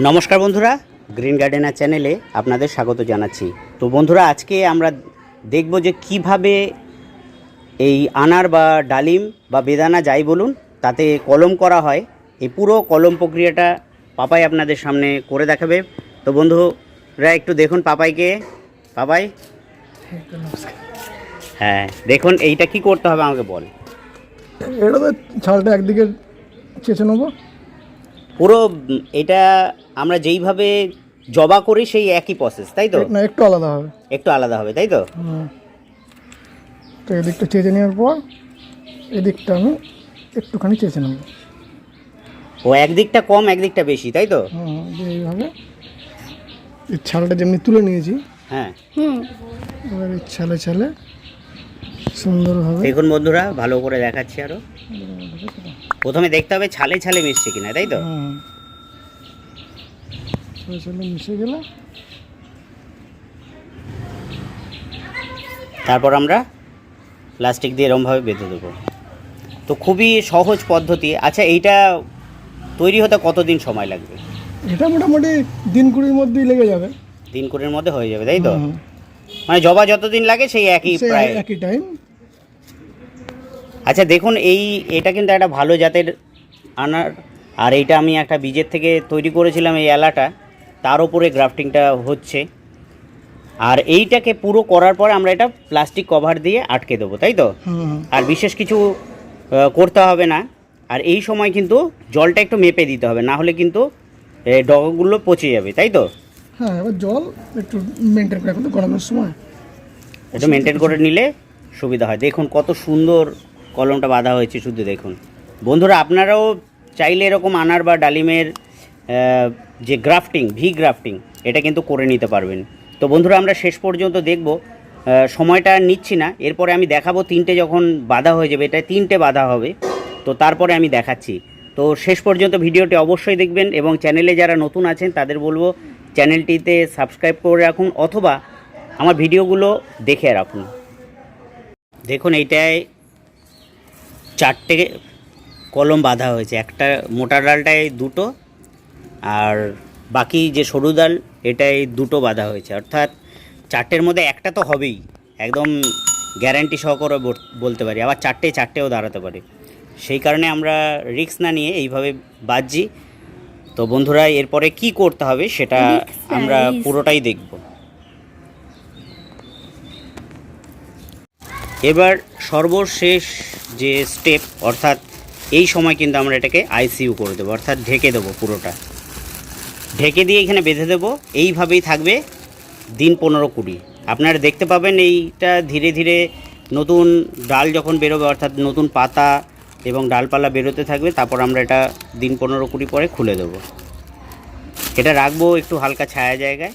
নমস্কার বন্ধুরা green gardener চ্যানেলে আপনাদের স্বাগত জানাচ্ছি। তো বন্ধুরা আজকে আমরা দেখব যে কীভাবে এই আনার বা ডালিম বা বেদানা যাই বলুন তাতে কলম করা হয়। এই পুরো কলম প্রক্রিয়াটা পাপাই আপনাদের সামনে করে দেখাবে। তো বন্ধুরা একটু দেখুন পাপাইকে। পাপাই? হ্যাঁ দেখুন এইটা কি করতে হবে আমাকে বল। এটা তো ছালটা একদিকে চেঁচে নেব। পুরো এটা আমরা যেইভাবে জবা করি সেই একই প্রসেস তাই তো? না একটু আলাদা হবে। একটু আলাদা হবে তাই তো। তো এদিকটা চেঁচে নেওয়ার পর এদিকটা আমি একটুখানি চেঁচে নেব। ও একদিকটা কম একদিকটা বেশি তাই তো? এইভাবে। এই ছালটা যেমনি তুলে নিয়েছি হ্যাঁ। এবার এই ছালে ছালে সুন্দরভাবে দেখুন বন্ধুরা ভালো করে দেখাচ্ছি আরও। প্রথমে দেখতে হবে ছালে ছালে মিশছে কিনা তাই তো? মিশে গেলে? তারপর আমরা প্লাস্টিক দিয়ে এরমভাবে বেঁধে দেবো। তো খুবই সহজ পদ্ধতি। আচ্ছা এইটা তৈরি হতে কতদিন সময় লাগবে? এটা মোটামুটি দিন কুড়ির মধ্যেই লেগে যাবে। দিন কুড়ির মধ্যে হয়ে যাবে তাই তো? মানে জবা যতদিন লাগে সেই একই প্রায়। একই টাইম আচ্ছা দেখুন এই এটা কিন্তু একটা ভালো জাতের আনার। আর এইটা আমি একটা বীজের থেকে তৈরি করেছিলাম এই এলাটা। তার উপরে গ্রাফটিংটা হচ্ছে। আর এইটাকে পুরো করার পরে আমরা এটা প্লাস্টিক কভার দিয়ে আটকে দেবো তাই তো? আর বিশেষ কিছু করতে হবে না। আর এই সময় কিন্তু জলটা একটু মেপে দিতে হবে না হলে কিন্তু ডগাগুলো পচে যাবে তাই তো? হ্যাঁ এবার জল একটু মেনটেন করে রাখতে গরমের সময়। একটু মেনটেন করে নিলে সুবিধা হয়। দেখুন কত সুন্দর কলমটা বাঁধা হয়েছে শুধু দেখুন। বন্ধুরা আপনারাও চাইলে এরকম আনার বা ডালিমের যে গ্রাফটিং ভি গ্রাফটিং এটা কিন্তু করে নিতে পারবেন। তো বন্ধুরা, আমরা শেষ পর্যন্ত দেখব। সময়টা নিচ্ছি না। এরপরে আমি দেখাবো তিনটে যখন বাঁধা হয়ে যাবে এটা তিনটে বাঁধা হবে। তো তারপরে আমি দেখাচ্ছি। তো শেষ পর্যন্ত ভিডিওটি অবশ্যই দেখবেন এবং চ্যানেলে যারা নতুন আছেন, তাদের বলব চ্যানেলটিতে সাবস্ক্রাইব করে রাখুন অথবা আমার ভিডিওগুলো দেখে রাখুন। দেখুন, এইটায় চারটে কলম বাঁধা হয়েছে। একটা মোটা ডালটায় দুটো আর বাকি যে সরু ডাল এটাই দুটো বাঁধা হয়েছে। অর্থাৎ চারটের মধ্যে একটা তো হবেই। একদম গ্যারান্টি সহকারে বলতে পারি। আবার চারটে চারটেও দাঁড়াতে পারে। সেই কারণে আমরা রিস্ক না নিয়ে এইভাবে বাজছি তো বন্ধুরা এরপরে কি করতে হবে সেটা আমরা পুরোটাই দেখব। এবার সর্বশেষ যে স্টেপ অর্থাৎ এই সময় কিন্তু আমরা এটাকে আইসিইউ করে দেবো। অর্থাৎ ঢেকে দেবো পুরোটা। ঢেকে দিয়ে এখানে বেঁধে দেবো। এইভাবেই থাকবে দিন পনেরো কুড়ি। আপনারা দেখতে পাবেন এইটা ধীরে ধীরে নতুন ডাল যখন বেরোবে, অর্থাৎ নতুন পাতা এবং ডালপালা বেরোতে থাকবে, তারপর আমরা এটা দিন পনেরো কুড়ি পরে খুলে দেবো। এটা রাখব একটু হালকা ছায়া জায়গায়।